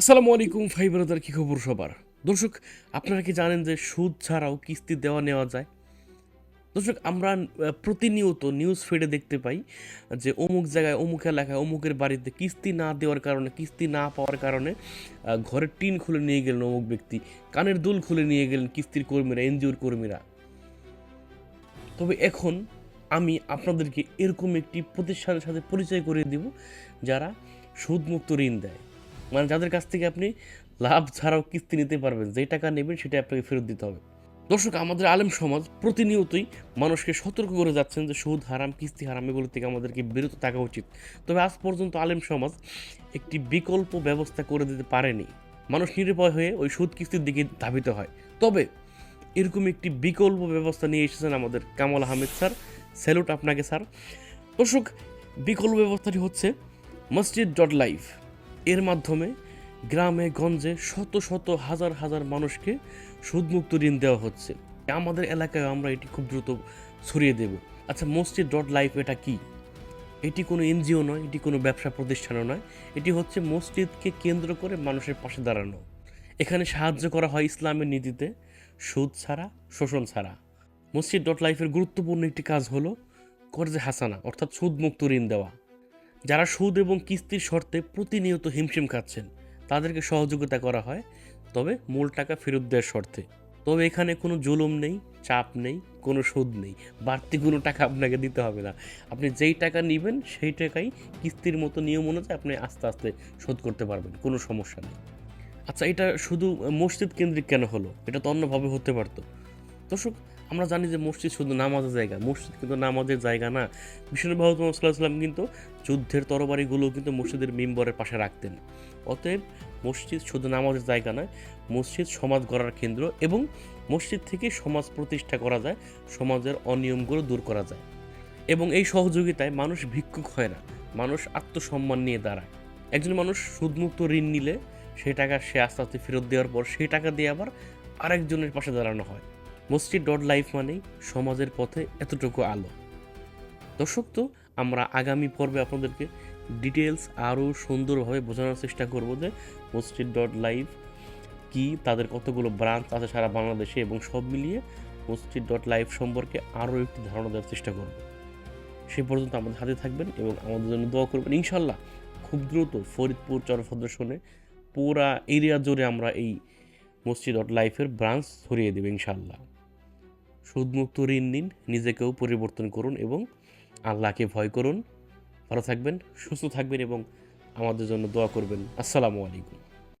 আসসালামু আলাইকুম, ভাই ব্রাদার, কী খবর সবার? দর্শক, আপনারা কি জানেন যে সুদ ছাড়াও কিস্তি দেওয়া নেওয়া যায়? দর্শক, আমরা প্রতিনিয়ত নিউজ ফিডে দেখতে পাই যে অমুক জায়গায়, অমুক এলাকায়, অমুকের বাড়িতে কিস্তি না দেওয়ার কারণে, কিস্তি না পাওয়ার কারণে ঘরের টিন খুলে নিয়ে গেলেন অমুক ব্যক্তি, কানের দুল খুলে নিয়ে গেলেন কিস্তির কর্মীরা, এনজিওর কর্মীরা। তবে এখন আমি আপনাদেরকে এরকম একটি প্রতিষ্ঠানের সাথে পরিচয় করিয়ে দিব যারা সুদমুক্ত ঋণ দেয়। মানে যাদের কাছ থেকে আপনি লাভ ছাড়াও কিস্তি নিতে পারবেন যে টাকা নেবেন সেটা আপনাকে ফেরত দিতে হবে। দর্শক, আমাদের আলেম সমাজ প্রতিনিয়তই মানুষকে সতর্ক করে যাচ্ছেন যে সুদ হারাম, কিস্তি হারাম, এগুলো থেকে আমাদেরকে বিরত থাকা উচিত। তবে আজ পর্যন্ত আলেম সমাজ একটি বিকল্প ব্যবস্থা করে দিতে পারেনি। মানুষ নিরুপায় হয়ে ওই সুদ কিস্তির দিকে ধাবিত হয়। তবে এরকম একটি বিকল্প ব্যবস্থা নিয়ে এসেছেন আমাদের কামাল আহমেদ স্যার। স্যালুট আপনাকে স্যার। দর্শক, বিকল্প ব্যবস্থাটি হচ্ছে মসজিদ ডট লাইভ। এর মাধ্যমে গ্রামে, গঞ্জে শত শত হাজার হাজার মানুষকে সুদমুক্ত ঋণ দেওয়া হচ্ছে। আমাদের এলাকায় আমরা এটি খুব দ্রুত ছড়িয়ে দেব। আচ্ছা মসজিদ ডট লাইফ এটা কি? এটি কোনো এনজিও নয়, এটি কোনো ব্যবসা প্রতিষ্ঠানও নয়। এটি হচ্ছে মসজিদকে কেন্দ্র করে মানুষের পাশে দাঁড়ানো। এখানে সাহায্য করা হয় ইসলামের নীতিতে, সুদ ছাড়া, শোষণ ছাড়া। মসজিদ ডট লাইফের গুরুত্বপূর্ণ একটি কাজ হলো কর্জে হাসানা, অর্থাৎ সুদমুক্ত ঋণ দেওয়া। যারা সুদ এবং কিস্তির শর্তে প্রতিনিয়ত হিমশিম খাচ্ছেন, তাদেরকে সহযোগিতা করা হয়, তবে মূল টাকা ফেরত দেওয়ার শর্তে। তবে এখানে কোনো জুলুম নেই, চাপ নেই, কোনো সুদ নেই। বাড়তি কোনো টাকা আপনাকে দিতে হবে না। আপনি যেই টাকা নেবেন, সেই টাকাই কিস্তির মতো নিয়ম অনুযায়ী আপনি আস্তে আস্তে শোধ করতে পারবেন, কোনো সমস্যা নেই। আচ্ছা এটা শুধু মসজিদ কেন্দ্রিক কেন হলো? এটা তো অন্যভাবে হতে পারতো। দর্শক আমরা জানি যে মসজিদ শুধু নামাজের জায়গা, মসজিদ কিন্তু নামাজের জায়গা না। বিষ্ণু সাল্লাম কিন্তু যুদ্ধের তরবারিগুলো কিন্তু মসজিদের মেম্বরের পাশে রাখতেন। অতএব মসজিদ শুধু নামাজের জায়গা নয়, মসজিদ সমাজ গড়ার কেন্দ্র এবং মসজিদ থেকে সমাজ প্রতিষ্ঠা করা যায়, সমাজের অনিয়মগুলো দূর করা যায়। এবং এই সহযোগিতায় মানুষ ভিক্ষুক হয় না, মানুষ আত্মসম্মান নিয়ে দাঁড়ায়। একজন মানুষ সুদমুক্ত ঋণ নিলে সেই টাকা সে আস্তে আস্তে ফেরত দেওয়ার পর সেই টাকা দিয়ে আবার আরেকজনের পাশে দাঁড়ানো হয়। মসজিদ ডট লাইফ মানেই সমাজের পথে এতটুকু আলো। দর্শক তো, আমরা আগামী পর্বে আপনাদেরকে ডিটেলস আরও সুন্দরভাবে বোঝানোর চেষ্টা করব যে মসজিদ ডট লাইভ কি, তাদের কতগুলো ব্রাঞ্চ আছে সারা বাংলাদেশে এবং সব মিলিয়ে মসজিদ ডট লাইভ সম্পর্কে আরও একটি ধারণা দেওয়ার চেষ্টা করব। সে পর্যন্ত আমাদের হাতে থাকবেন এবং আমাদের জন্য দোয়া করবেন। ইনশাল্লাহ খুব দ্রুত ফরিদপুর চরফদ্রসনে পুরা এরিয়া জুড়ে আমরা এই মসজিদ ডট লাইফের ব্রাঞ্চ ছড়িয়ে দেবে ইনশাল্লাহ সুদমুক্ত ঋণ নিন, নিজেকেও পরিবর্তন করুন এবং আল্লাহকে ভয় করুন। ভালো থাকবেন, সুস্থ থাকবেন এবং আমাদের জন্য দোয়া করবেন। আসসালামু আলাইকুম।